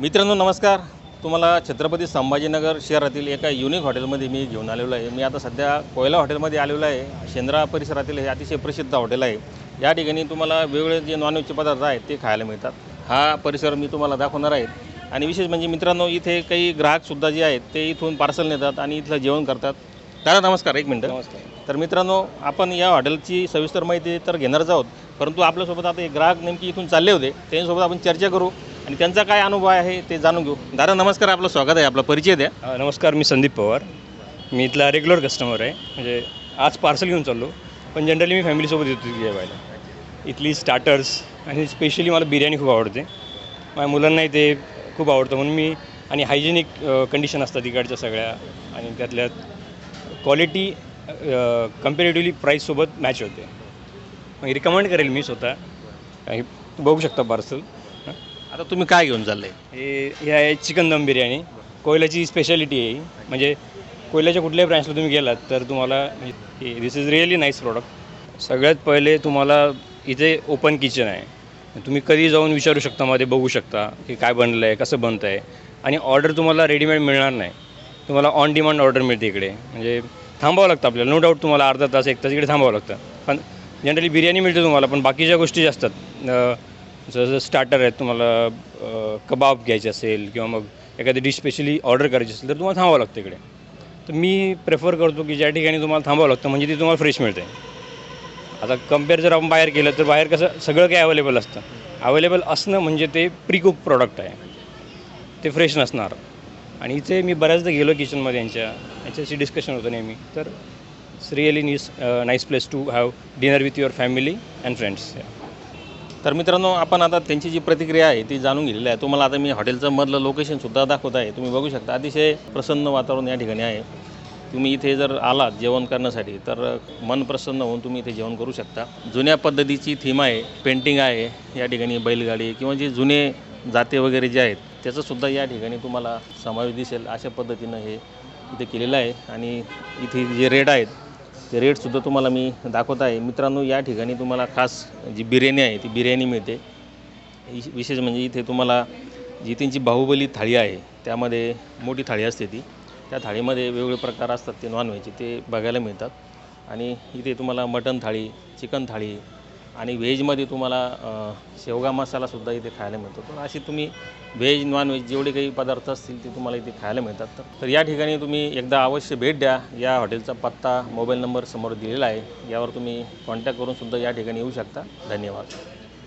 मित्रांनो नमस्कार. तुम्हाला छत्रपती संभाजीनगर शहरातील एका युनिक हॉटेलमध्ये मी घेऊन आलेलो आहे. मी आता सध्या कोयला हॉटेलमध्ये आलेलो आहे. शेंद्रा परिसरातील हे अतिशय प्रसिद्ध हॉटेल आहे. या ठिकाणी तुम्हाला वेगवेगळे जे नॉनव्हेजचे पदार्थ आहेत ते खायला मिळतात. हा परिसर मी तुम्हाला दाखवणार आहे. आणि विशेष म्हणजे मित्रांनो इथे काही ग्राहकसुद्धा जे आहेत ते इथून पार्सल नेतात आणि इथलं जेवण करतात. दादा नमस्कार. एक मिनटं. नमस्कार. तर मित्रांनो आपण या हॉटेलची सविस्तर माहिती तर घेणारच आहोत. परंतु आपल्यासोबत आता एक ग्राहक नेमकी इथून चालले होते. त्यांच्यासोबत आपण चर्चा करू. आणि त्यांचा काय अनुभव आहे ते जाणून घेऊ. दादा नमस्कार आपलं स्वागत आहे. आपला परिचय द्या. अ, नमस्कार मी संदीप पवार. मी इथला रेग्युलर कस्टमर आहे. म्हणजे आज पार्सल घेऊन चाललो. पण जनरली मी फॅमिलीसोबत येतो तिथे जेवायला. इथली स्टार्टर्स आणि स्पेशली मला बिर्याणी खूप आवडते. माझ्या मुलांनाही ते खूप आवडतं. म्हणून मी आणि हायजेनिक कंडिशन असतात इकडच्या सगळ्या आणि त्यातल्या क्वालिटी कम्पेरेटिवली प्राईससोबत मॅच होते. मग रिकमेंड करेल मी स्वतः. आणि बघू शकता पार्सल आता तुम्ही काय घेऊन चाललंय हे हे आहे चिकन दम बिर्याणी. कोयल्याची स्पेशालिटी आहे ही. म्हणजे कोयल्याच्या कुठल्याही ब्रँचला तुम्ही गेलात तर तुम्हाला this is really nice product सगळ्यात पहिले तुम्हाला इथे ओपन किचन आहे. तुम्ही कधी जाऊन विचारू शकता मध्ये बघू शकता की काय बनलं आहे कसं बनतं आहे आणि ऑर्डर तुम्हाला रेडीमेड मिळणार नाही. तुम्हाला ऑन डिमांड ऑर्डर मिळते इकडे. म्हणजे थांबावं लागतं आपल्याला. नो डाऊट तुम्हाला अर्धा तास एक तास इकडे थांबावं लागतं. पण जनरली बिर्याणी मिळते तुम्हाला पण बाकीच्या गोष्टी जे असतात अं, जसं स्टार्टर आहेत तुम्हाला कबाब घ्यायचे असेल किंवा मग एखादी डिश स्पेशली ऑर्डर करायची असेल तर तुम्हाला थांबावं लागतं इकडे. तर मी प्रेफर करतो की ज्या ठिकाणी तुम्हाला थांबावं लागतं म्हणजे ती तुम्हाला फ्रेश मिळते. आता कंपेअर जर आपण बाहेर केलं तर बाहेर कसं सगळं काही अवेलेबल असतं. अवेलेबल असणं म्हणजे ते प्रीकुक प्रॉडक्ट आहे. ते फ्रेश नसणार. आणि इथे मी बऱ्याचदा गेलो किचनमध्ये यांच्या यांच्याशी डिस्कशन होतं नेहमी. तर it's really nice nice place to have dinner with your family and friends तर मित्रांनो आपण आता त्यांची जी प्रतिक्रिया आहे ती जाणून घेतलेली आहे. तुम्हाला आता मी हॉटेलचं मधलं लोकेशनसुद्धा दाखवत आहे. तुम्ही बघू शकता अतिशय प्रसन्न वातावरण या ठिकाणी आहे. तुम्ही इथे जर आलात जेवण करण्यासाठी तर मन प्रसन्न होऊन तुम्ही इथे जेवण करू शकता. जुन्या पद्धतीची थीम आहे पेंटिंग आहे या ठिकाणी बैलगाडी किंवा जे जुने जाते वगैरे जे आहेत त्याचंसुद्धा या ठिकाणी तुम्हाला समावेश दिसेल. अशा पद्धतीनं हे इथे केलेलं आहे. आणि इथे जे रेट आहेत ते रेटसुद्धा तुम्हाला मी दाखवत आहे. मित्रांनो या ठिकाणी तुम्हाला खास जी बिर्याणी आहे ती बिर्याणी मिळते. विश- विशेष म्हणजे इथे तुम्हाला जी त्यांची बाहुबली थाळी आहे त्यामध्ये मोठी थाळी असते ती. त्या थाळीमध्ये वेगवेगळे प्रकार असतात ते नॉनव्हेजचे ते बघायला मिळतात. आणि इथे तुम्हाला मटन थाळी चिकन थाळी आणि व्हेजमध्ये तुम्हाला शेवगा मसालासुद्धा इथे खायला मिळतो. तर अशी तुम्ही व्हेज नॉनव्हेज जेवढे काही पदार्थ असतील ते तुम्हाला इथे खायला मिळतात. तर- तर या ठिकाणी तुम्ही एकदा अवश्य भेट द्या. या हॉटेलचा पत्ता मोबाईल नंबर समोर दिलेला आहे. यावर तुम्ही कॉन्टॅक्ट करून सुद्धा या ठिकाणी येऊ शकता. धन्यवाद.